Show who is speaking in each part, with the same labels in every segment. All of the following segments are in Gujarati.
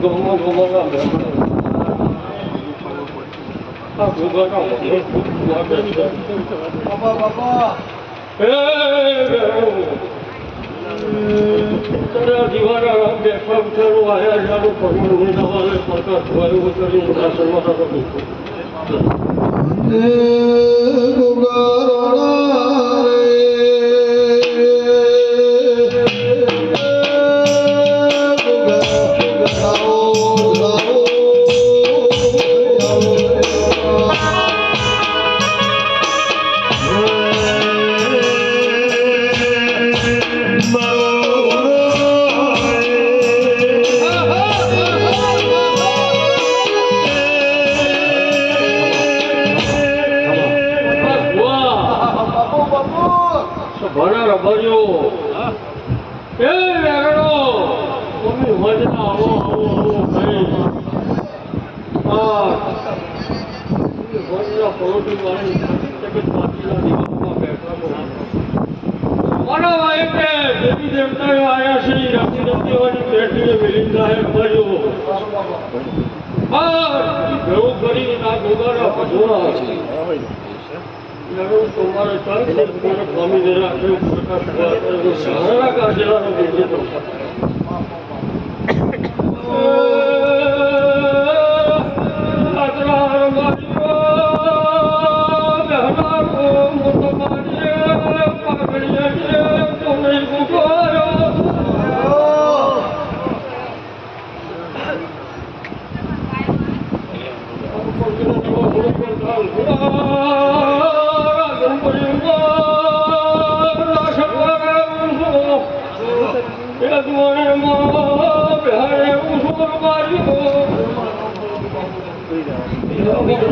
Speaker 1: ગમો ગમો ના બેઠો. આ ભૂગાનો મોટો
Speaker 2: બાપા બાપા
Speaker 1: હે બેહો. તારા દીવાના રામ બેઠા ઉઠાડો આયા જાડો પગલું ઊંધાવાલે પડકાર ધોવાયું કરી આવો આવો હે. આ કરીને ગોગાના ભજવા છે. તમારે સ્વામી જરા પ્રકાશ સારા બીજે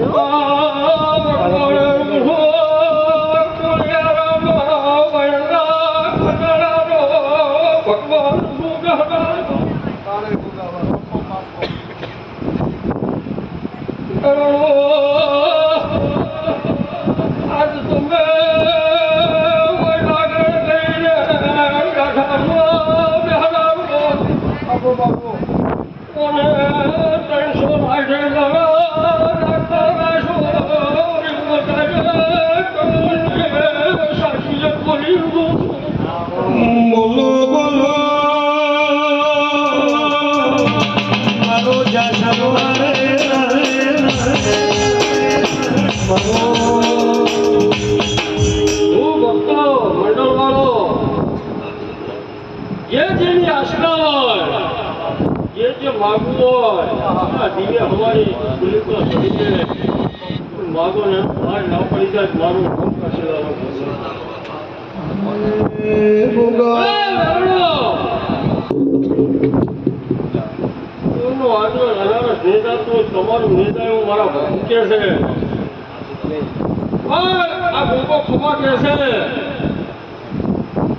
Speaker 1: જે માગવું હોય. દિવ્ય હવારી પુલિકા સડીને માગો ને બહાર ના પડી જાય મારું કામ તો તમારું નેતા એવું મારા ભક્ત કે આ ગોગો ખમા કે છે.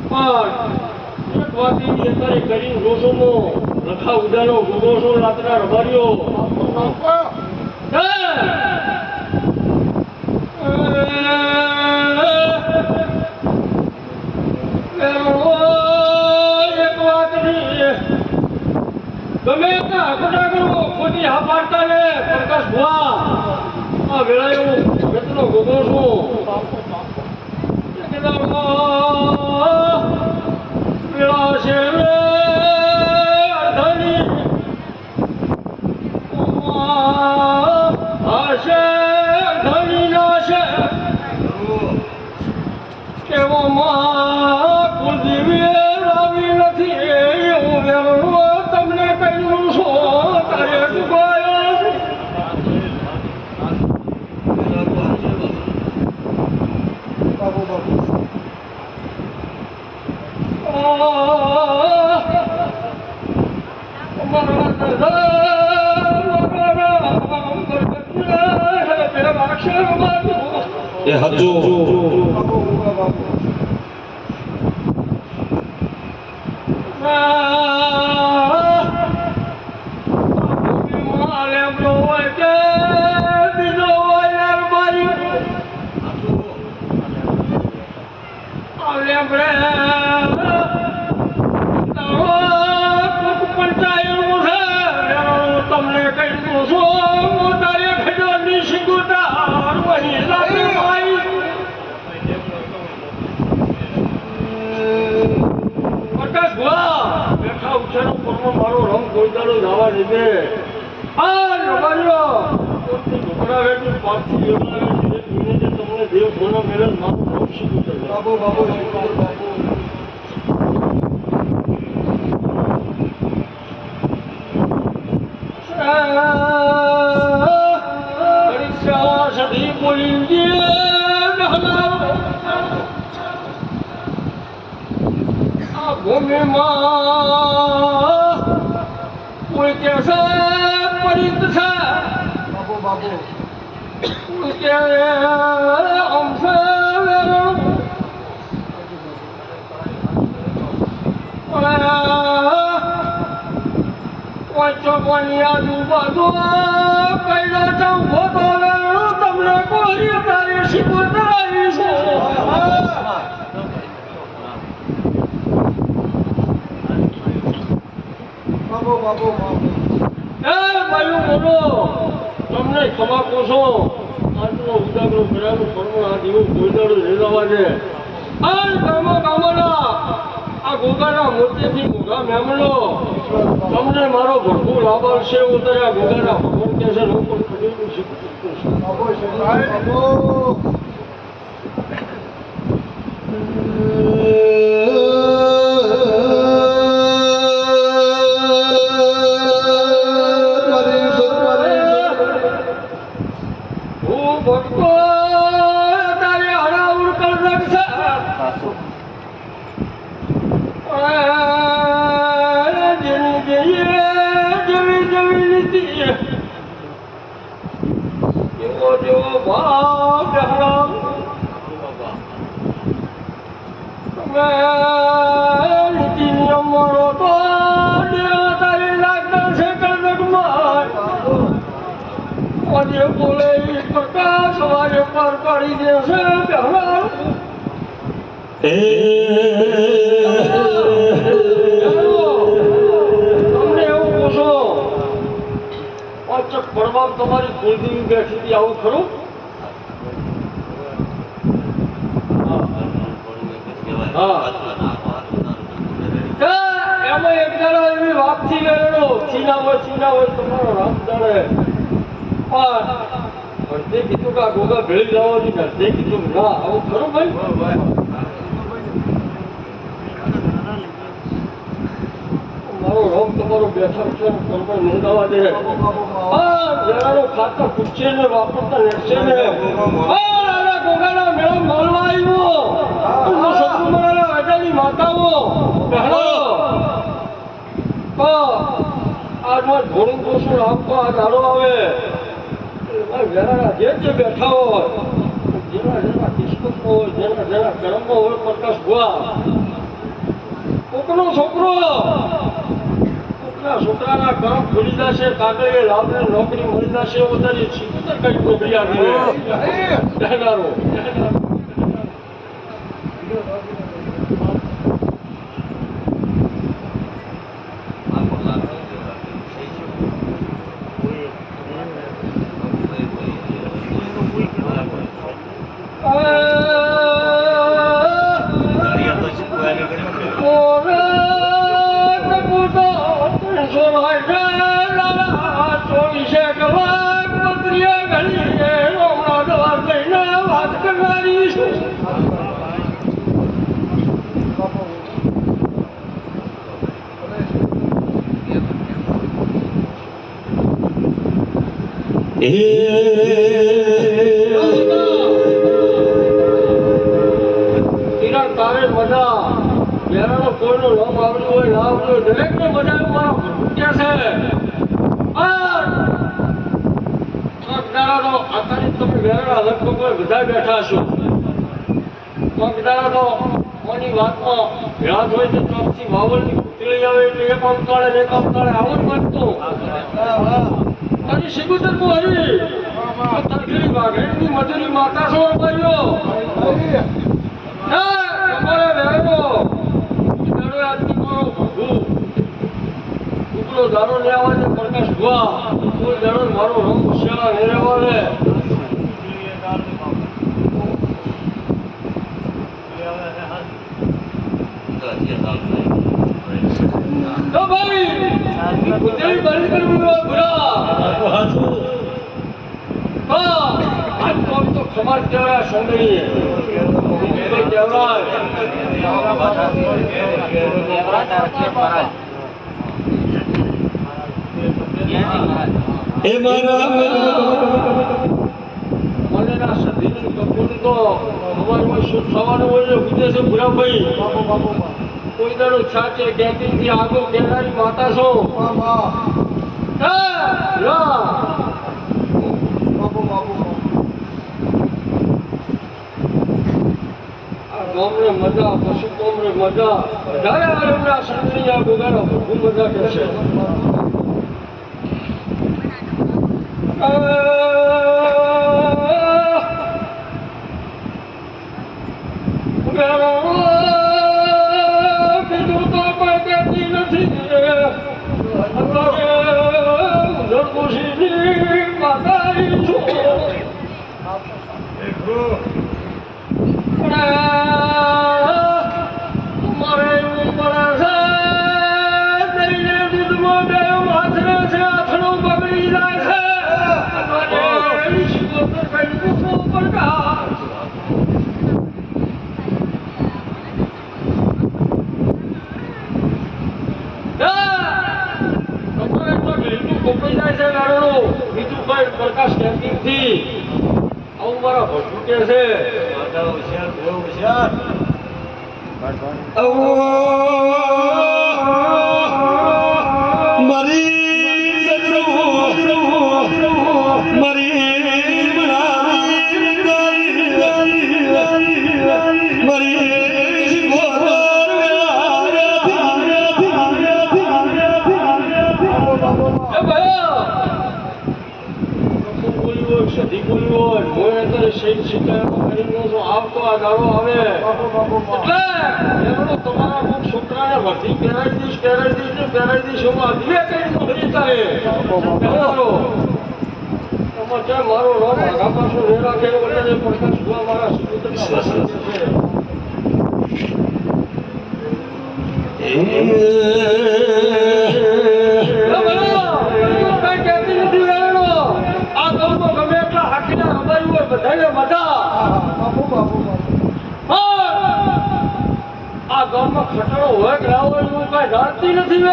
Speaker 1: પણ એક વાત લખા ઉડાનો છો રાતના રબારીઓ? ગમે ત્યાં હકડા કરો, ખોટી પ્રકાશ ભુવા. આ છું વેળા છે રે અર્ધની આ છે અર્ધની ના છે કેવામાં કુલદેવીએ લાવી નથી એવું વેરણો તમને કહ્યું છો તારે ડૂબાયો છે.
Speaker 2: બાપુ બાપુ
Speaker 3: એ હજુ
Speaker 2: બાપુ
Speaker 1: દીધે આ કોઈથી ઢોકળા વેઠું પાંચથી જેવડા વેઠું મિનિટે તમને દેવ કોનો મેળે મારું નામ શીખું છે
Speaker 2: બાબુ બાબુ શીખો બાબુ.
Speaker 1: ભૂમિમાં કે છે પરિત છે.
Speaker 2: બાબુ બાબુ.
Speaker 1: કે અંશ કઈનો ચંપો તો વેણો. તમને કોઈ તારી શીખો
Speaker 2: બાબુ બાબુ બાબુ.
Speaker 1: એ ભાઈઓ બોલો. તમને ક્ષમા કોશો આજનો કર્મ આ દિવસ ગોઈદાડો રેલાવા છે. આ ગામોના. આ ગોગાના મોતેથી મોઘા મેમલો. તમને મારો ભરપૂર આભાર છે. ઉતર્યા ગોગાના ભગવાન કે છે લોકો છું. મારો તો દેવ તારી લાગતા છે કળદકમાં આજે બોલે પ્રકાશ વારે પર પાડી દેશે પહેલા. તમને એવું પૂછો પાંચક પડવા તમારી કુલદેવી બેઠી હતી આવું ખરું એ, મારો રોગ તમારો બેઠા છે પણ નોંધાવા દે જણાનો ખાતર પૂછશે ને વાપરતા નેટશે ને ગોગાના મેળો માલવા આવ્યો સતુ માતાઓ આજમાં ઘોડું દોષું આપવા આ દાડો આવે. જે જે બેઠા હોય જેના જેના કિસ્મત હોય જેના જેના કર્મમાં હોય પ્રકાશ ભુવા. કોકનો છોકરો કોકના છોકરાના ગરમ ખુલી જશે કાગળે લાભને નોકરી મળી જશે વધારે કઈ નોકરી ચોવીસે કલાક પત્રીએ ઘડીએ હમણાં દવા લઈને વાત કરનારી છું તિરક તારે મજા વેરાનો કોઈનો નામ આવડ્યું હોય ના આવડ્યું દરેકને એવું મારા છે આ મગદાળાનો તમે વેરાના લગભગ બધા બેઠા છો મગદાળાનો કોની વાતમાં વ્યાજ હોય તો ચોકથી વાવલની આવે એટલે એક આમ તાળે ને એક આમ તાળે આવું જ વાંચતું હરી શિગુતર કો હરી તરખડી વાઘેડની મજૂરી માતા છો કર્યો તમારે વેરવો દાડો આજથી મારો ભગુ. ઉપલો દારો લેવા છે પ્રકાશ ભુવા. ફૂલ દાડો મારો રંગ શેલા નહીં રહેવા તો ભાઈ પૂતળી બંધ કપૂર તો અમારું હોય છે પૂછે છે ભૂરાભાઈ.
Speaker 2: બાપુ
Speaker 1: કોઈ દાડો છાચે કેતીથી આગળ કેનારી માતા છો? મજા પશુ કોમરે મજા. વધારે આરંભના સંતની ખૂબ મજા કરશે. આ દિલે કઈ નોકરી તારે પહેરાવો. એમાં મારો નામ આગા પાછું રે રાખે વધારે પ્રકાશ ભુવા મારા હોય બધાને મજા.
Speaker 2: બાબુ બાબુ
Speaker 1: હા! આ ગામમાં ખટારો હોય કે ના હોય એવું કાંઈ જાણતી નથી!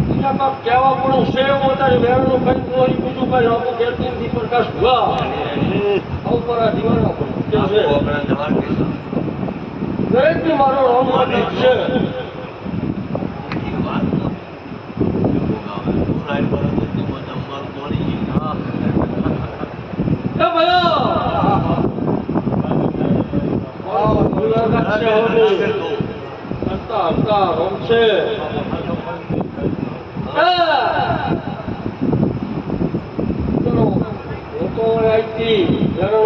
Speaker 1: બીજા પણ છે કઈ આવું કહેતી નથી પ્રકાશ ભુવા આવું આ દીવાનો પણ કે છે? દરેકને મારો રામ છે એ ભયા મુલાકાત છે હવે. હસતા હસતા રમશે. ચલો તો અહીંથી જરણો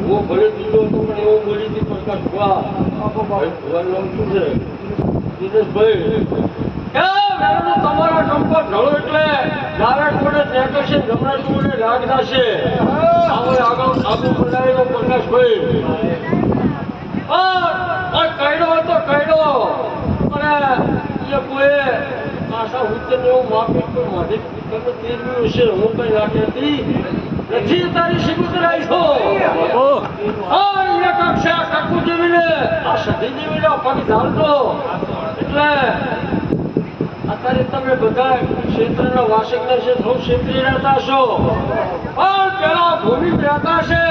Speaker 1: હું ભલે દીધો હતો પણ એવું બોલી હતી પ્રકાશ છે દિનેશભાઈ રાગ થશે આગળ આગળ બનાવેલો પ્રકાશભાઈ આ આ કઈડો હતો કઈડો અને એ કોઈ આશા ઉચ્ચને એવું માપી તમે તેરવ્યું હશે હું કઈ નાખી હતી નથી તારી શિબુતર છો. આ કક્ષા કાકુ જેવીને આ સધી જેવીને પગ ઝાલતો એટલે અત્યારે તમે બધા ક્ષેત્રના વાસકના છે સૌ ક્ષેત્રીય રહેતા છો પણ પેલા ભૂમિ રહેતા છે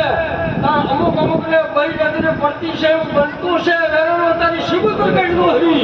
Speaker 1: અમુક અમુક ને નદીને પડતી છે બનતું છે. વેરણો તારી કાઢવું હરી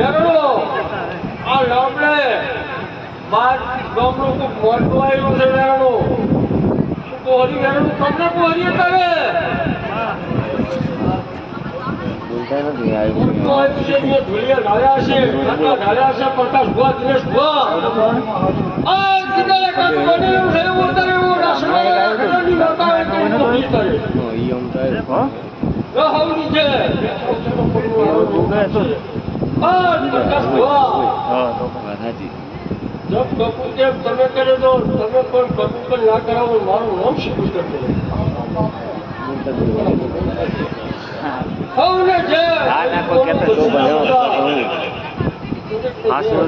Speaker 1: બેરડો આ બાર. ગામનું કોક મોટું આવેલું છે બેરડો કોહરી બેરડું તમને કોહરી કરે. મોટું આવ્યું છે અહીંયા ધૂળિયા ઢાળ્યા છે કાકા ઢાળ્યા છે પ્રકાશ ભુવા દિનેશ ભુવા આ કિનારે કાંઈક બનેલું છે એવું તારે એવું રાસમાળા ઘરની નહોતા હોય તો એવું નહીં કરે. ન હવની છે. આ ભુવા જબ કપૂર જેમ તમે કરે તો તમે પણ કપૂર પણ ના કરાવો મારું નામ
Speaker 4: શું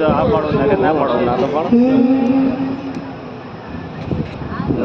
Speaker 4: આ પાડો ને ના પાડો ના તો પાડો.